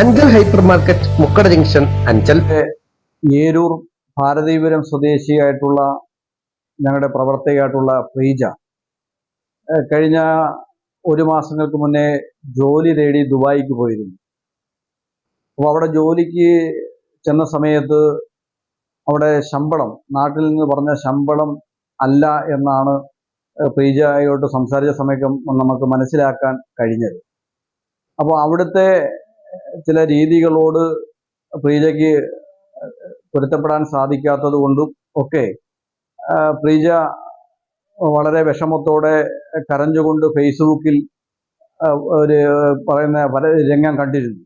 Anchal hyper market Mukkada junction Anchal. Eroor Bharathipuram സ്വദേശിയായിട്ടുള്ള ഞങ്ങളുടെ പ്രവർത്തകയായിട്ടുള്ള പ്രീജ. കഴിഞ്ഞ ഒരു മാസങ്ങൾക്ക് മുന്നേ ജോലി തേടി ദുബായിക്ക് പോയിരുന്നു. അപ്പോൾ അവിടെ ജോലിക്ക് ചെന്ന സമയത്ത് അവിടെ ശമ്പളം നാട്ടിൽ നിന്ന് പറഞ്ഞ ശമ്പളം അല്ല എന്നാണ് പ്രീജയോട്ട് സംസാരിച്ച സമയത്ത് നമുക്ക് മനസ്സിലാക്കാൻ കഴിഞ്ഞത്. അപ്പോൾ അവിടുത്തെ ചില രീതികളോട് പ്രീജയ്ക്ക് പൊരുത്തപ്പെടാൻ സാധിക്കാത്തത് കൊണ്ടും ഒക്കെ പ്രീജ വളരെ വിഷമത്തോടെ കരഞ്ഞുകൊണ്ട് ഫേസ്ബുക്കിൽ ഒരു പറയുന്ന പല രംഗം കണ്ടിരുന്നു.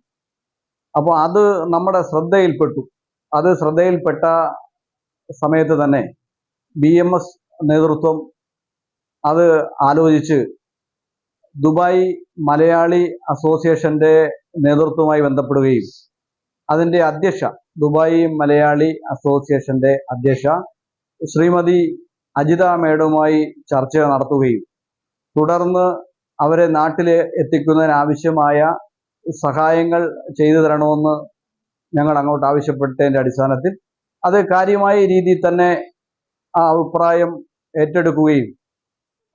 അപ്പോൾ അത് നമ്മുടെ ശ്രദ്ധയിൽപ്പെട്ടു. അത് ശ്രദ്ധയിൽപ്പെട്ട സമയത്ത് തന്നെ ബി എം എസ് നേതൃത്വം അത് ആലോചിച്ച് ദുബായ് മലയാളി അസോസിയേഷന്റെ നേതൃത്വവുമായി ബന്ധപ്പെടുകയും അതിന്റെ അധ്യക്ഷ ദുബായ് മലയാളി അസോസിയേഷന്റെ അധ്യക്ഷ ശ്രീമതി അജിത മേഡവുമായി ചർച്ച നടത്തുകയും തുടർന്ന് അവരെ നാട്ടിൽ എത്തിക്കുന്നതിനാവശ്യമായ സഹായങ്ങൾ ചെയ്തു തരണമെന്ന് ഞങ്ങൾ അങ്ങോട്ട് ആവശ്യപ്പെട്ടതിന്റെ അടിസ്ഥാനത്തിൽ അത് കാര്യമായ രീതിയിൽ തന്നെ ആ അഭിപ്രായം ഏറ്റെടുക്കുകയും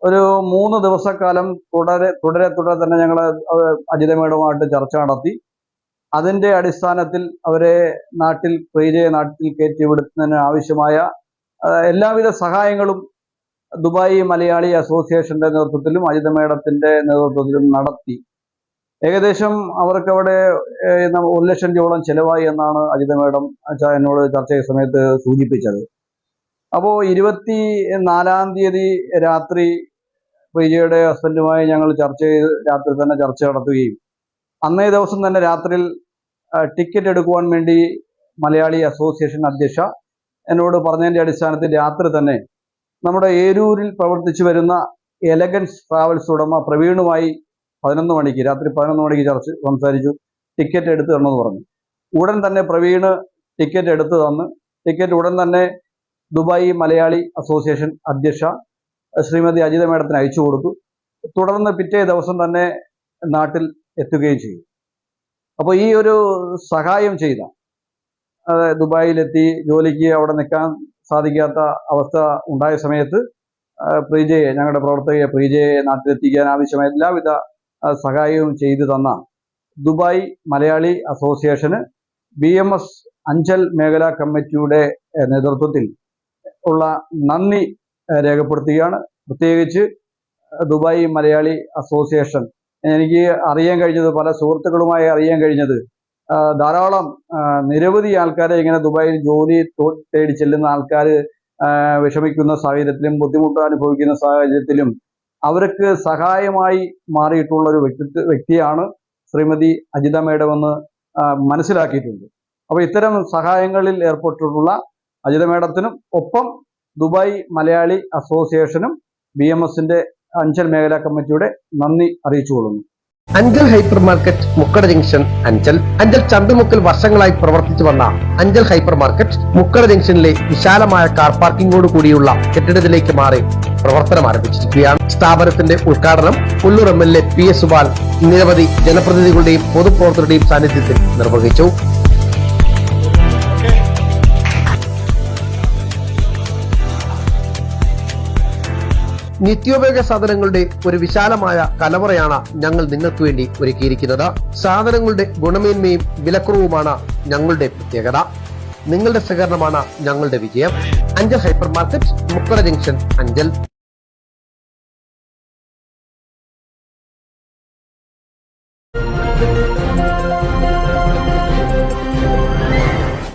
ഒരു മൂന്ന് ദിവസക്കാലം തുടരെ തുടരെ തുടരെ തന്നെ ഞങ്ങൾ അജിത മേഡവുമായിട്ട് ചർച്ച നടത്തി. അതിന്റെ അടിസ്ഥാനത്തിൽ അവരെ നാട്ടിൽ പ്രീജയെ നാട്ടിൽ കയറ്റി വിടുന്നതിന് ആവശ്യമായ എല്ലാവിധ സഹായങ്ങളും ദുബായ് മലയാളി അസോസിയേഷന്റെ നേതൃത്വത്തിലും അജിത മേഡത്തിന്റെ നേതൃത്വത്തിലും നടത്തി. ഏകദേശം അവർക്ക് അവിടെ ഒരു ലക്ഷം രൂപയോളം ചെലവായി എന്നാണ് അജിത മേഡം എന്നോട് ചർച്ച സമയത്ത് സൂചിപ്പിച്ചത്. അപ്പോൾ ഇരുപത്തി നാലാം തീയതി രാത്രി പ്രീജയുടെ ഹസ്ബൻഡുമായി ഞങ്ങൾ ചർച്ച ചെയ്ത് രാത്രി തന്നെ ചർച്ച നടത്തുകയും അന്നേ ദിവസം തന്നെ രാത്രിയിൽ ടിക്കറ്റ് എടുക്കുവാൻ വേണ്ടി മലയാളി അസോസിയേഷൻ അധ്യക്ഷ എന്നോട് പറഞ്ഞതിന്റെ അടിസ്ഥാനത്തിൽ രാത്രി തന്നെ നമ്മുടെ ഏരൂരിൽ പ്രവർത്തിച്ചു വരുന്ന എലഗൻസ് ട്രാവൽസ് ഉടമ പ്രവീണുമായി പതിനൊന്ന് മണിക്ക് രാത്രി പതിനൊന്ന് മണിക്ക് ചർച്ച സംസാരിച്ചു ടിക്കറ്റ് എടുത്തു തരണമെന്ന് പറഞ്ഞു. ഉടൻ തന്നെ പ്രവീണ് ടിക്കറ്റ് എടുത്തു തന്ന് ടിക്കറ്റ് ഉടൻ തന്നെ ദുബായി മലയാളി അസോസിയേഷൻ അധ്യക്ഷ ശ്രീമതി അജിത മേഡത്തിന് അയച്ചു കൊടുത്തു. തുടർന്ന് പിറ്റേ ദിവസം തന്നെ നാട്ടിൽ എത്തുകയും ചെയ്തു. അപ്പോൾ ഈ ഒരു സഹായം ചെയ്ത ദുബായിലെത്തി ജോലിക്ക് അവിടെ നിൽക്കാൻ സാധിക്കാത്ത അവസ്ഥ ഉണ്ടായ സമയത്ത് പ്രീജയെ ഞങ്ങളുടെ പ്രവർത്തകയെ പ്രീജയെ നാട്ടിലെത്തിക്കാൻ ആവശ്യമായ എല്ലാവിധ സഹായവും ചെയ്തു തന്ന ദുബായ് മലയാളി അസോസിയേഷന് ബി എം എസ് അഞ്ചൽ മേഖലാ കമ്മിറ്റിയുടെ നേതൃത്വത്തിൽ ഉള്ള നന്ദി രേഖപ്പെടുത്തുകയാണ്. പ്രത്യേകിച്ച് ദുബായ് മലയാളി അസോസിയേഷൻ. എനിക്ക് അറിയാൻ കഴിഞ്ഞത് പല സുഹൃത്തുക്കളുമായി അറിയാൻ കഴിഞ്ഞത് ധാരാളം നിരവധി ആൾക്കാരെ ഇങ്ങനെ ദുബായിൽ ജോലി തേടി ചെല്ലുന്ന ആൾക്കാർ വിഷമിക്കുന്ന സാഹചര്യത്തിലും ബുദ്ധിമുട്ട് അനുഭവിക്കുന്ന സാഹചര്യത്തിലും അവർക്ക് സഹായമായി മാറിയിട്ടുള്ള ഒരു വ്യക്തിത്വ വ്യക്തിയാണ് ശ്രീമതി അജിത മേഡം എന്ന് മനസ്സിലാക്കിയിട്ടുണ്ട്. അപ്പോൾ ഇത്തരം സഹായങ്ങളിൽ ഏർപ്പെട്ടിട്ടുള്ള അജിത മേഡത്തിനും ഒപ്പം ദുബായ് മലയാളി അസോസിയേഷനും ബി എം എസിന്റെ അഞ്ചൽ മേഖലാ കമ്മിറ്റിയുടെ നന്ദി അറിയിച്ചുകൊള്ളുന്നു Anchal hyper market Mukkada junction Anchal. Anchal ചന്തമുക്കിൽ വർഷങ്ങളായി പ്രവർത്തിച്ചു വന്ന അഞ്ചൽ ഹൈപ്പർ മാർക്കറ്റ് മുക്കട ജംഗ്ഷനിലെ വിശാലമായ കാർ പാർക്കിംഗോട് കൂടിയുള്ള കെട്ടിടത്തിലേക്ക് മാറി പ്രവർത്തനം ആരംഭിച്ചിരിക്കുകയാണ്. സ്ഥാപനത്തിന്റെ ഉദ്ഘാടനം Pullur M L A P S Supal നിരവധി ജനപ്രതിനിധികളുടെയും പൊതുപ്രവർത്തകരുടെയും സാന്നിധ്യത്തിൽ നിർവഹിച്ചു. നിത്യോപയോഗ സാധനങ്ങളുടെ ഒരു വിശാലമായ കലവറയാണ് ഞങ്ങൾ നിങ്ങൾക്ക് വേണ്ടി ഒരുക്കിയിരിക്കുന്നത്. സാധനങ്ങളുടെ ഗുണമേന്മയും വിലക്കുറവുമാണ് ഞങ്ങളുടെ പ്രത്യേകത. നിങ്ങളുടെ സഹകരണമാണ് ഞങ്ങളുടെ വിജയം. Anchal hyper market Mukkada junction Anchal.